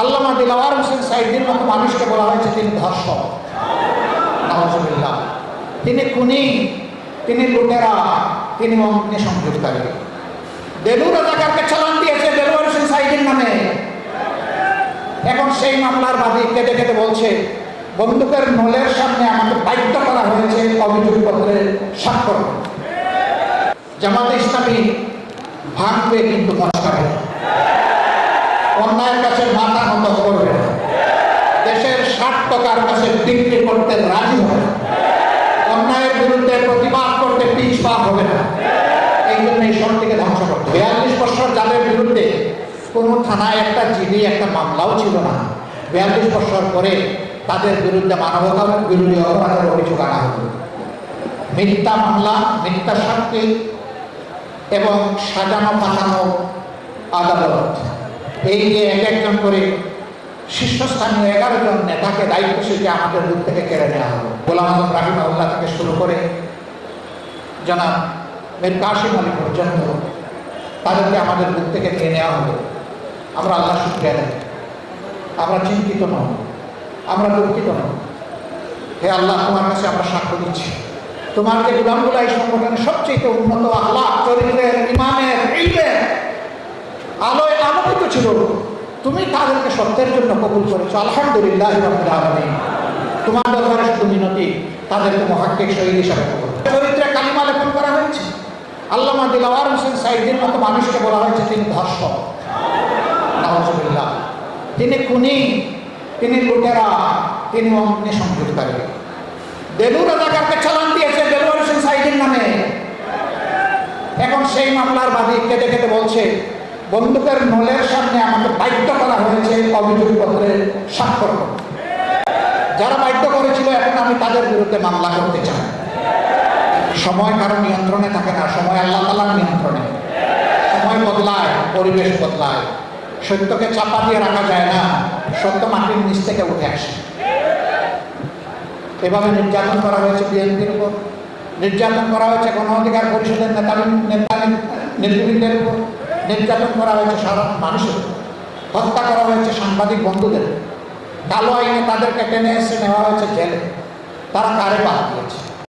আল্লামা দিলাওয়ার হোসেন মতো মানুষকে বলা হয়েছে তিনি ধর্ষক। তিনি খুনি, তিনি লুটেরা, তিনি অগ্নি রাজাকারকে চালান দিয়েছে দেলুয়ার হোসেন নামে এখন সেই মামলার বাদী কেটে কেটে বলছে, বন্দুকের নলের সামনে আমাকে বাধ্য করা হয়েছে অভিযোগপত্রের স্বাক্ষর। জামাতে ইসলামী ভাঙবে কিন্তু মস্কাবে মাথা নত করবে। দেশের ষাট টাকার কাছে বিক্রি করতে রাজি হবে অন্যায়ের বিরুদ্ধে প্রতিবাদ করতে পিছ পা হবে না। এই জন্য এই শহরটিকে ধ্বংস করতে বিয়াল্লিশ বছর যাদের বিরুদ্ধে কোনো থানায় একটা জিডি, একটা মামলাও ছিল না, বিয়াল্লিশ বছর পরে তাদের বিরুদ্ধে মানবতা বিরোধী অপরাধের অভিযোগ আনা হলো। মিথ্যা মামলা, মিথ্যা সাক্ষী এবং সাজানো পাঠানো আদালত। এই যে এক একজন করে শীর্ষস্থানীয় এগারো জন নেতাকে দায়িত্বশীলকে আমাদের দূর থেকে কেড়ে নেওয়া হলো গোলাম আজম রাহিমাউল্লাহ থেকে শুরু করে জনাব মীর কাশিম আলী পর্যন্ত তাদেরকে আমাদের দূর থেকে নিয়ে নেওয়া হলো আমরা আল্লাহ শুক্রিয়া দেয় আমরা চিন্তিত নই আমরা দুঃখিত নই হে আল্লাহ, তোমার কাছে আমরা সাক্ষ্য দিচ্ছি। তোমার যে গুলামগুলা এই সংগঠনের সবচেয়ে উন্নত আল্লাহ চরিত্রের, ইমানের আলোয় ছিল তুমি তাদেরকে সত্যের জন্য কবুল করেছ, আলহামদুলিল্লাহ তোমার দরবারে শুধু মিনতি, তাদেরকে মহাক্কিক শহীদ হিসাবে চরিত্রে কালিমা লেপন করা হয়েছে। আল্লামা দিলাওয়ার হোসেন সাইদির মতো মানুষকে বলা হয়েছে, তিনি ধর্ষক তিনি খুনি, তিনি লুটেরা, তিনি অগ্নি সংযোগকারী। দেলু রাজাকারকে চালান দিয়েছে দেলুয়ার হোসেন সাইদির নামে। এখন সেই মামলার বাদী কেটে কেটে বলছে বন্দুকের নলের সামনে আমাকে বাধ্য করা হয়েছে অভিযোগপত্রের স্বাক্ষর করতে। যারা বাধ্য করেছিল, এখন আমি তাদের বিরুদ্ধে মামলা করতে চাই। সময় কারও নিয়ন্ত্রণে থাকে না, সময় আল্লাহ তালার নিয়ন্ত্রণে। সময় বদলায়, পরিবেশ বদলায়। সত্যকে চাপা দিয়ে রাখা যায় না, সত্য মাটির নিচ থেকে উঠে আসে। এভাবে নির্যাতন করা হয়েছে বিএনপির উপর। নির্যাতন করা হয়েছে গণ অধিকার পরিষদের নেতা নেতা নেতৃবৃন্দের উপর। নির্যাতন করা হয়েছে সাধারণ মানুষের। হত্যা করা হয়েছে সাংবাদিক বন্ধুদের। কালো আইনে তাদেরকে টেনে এসে নেওয়া হয়েছে জেলে। তারা কারে বাদ দিয়েছে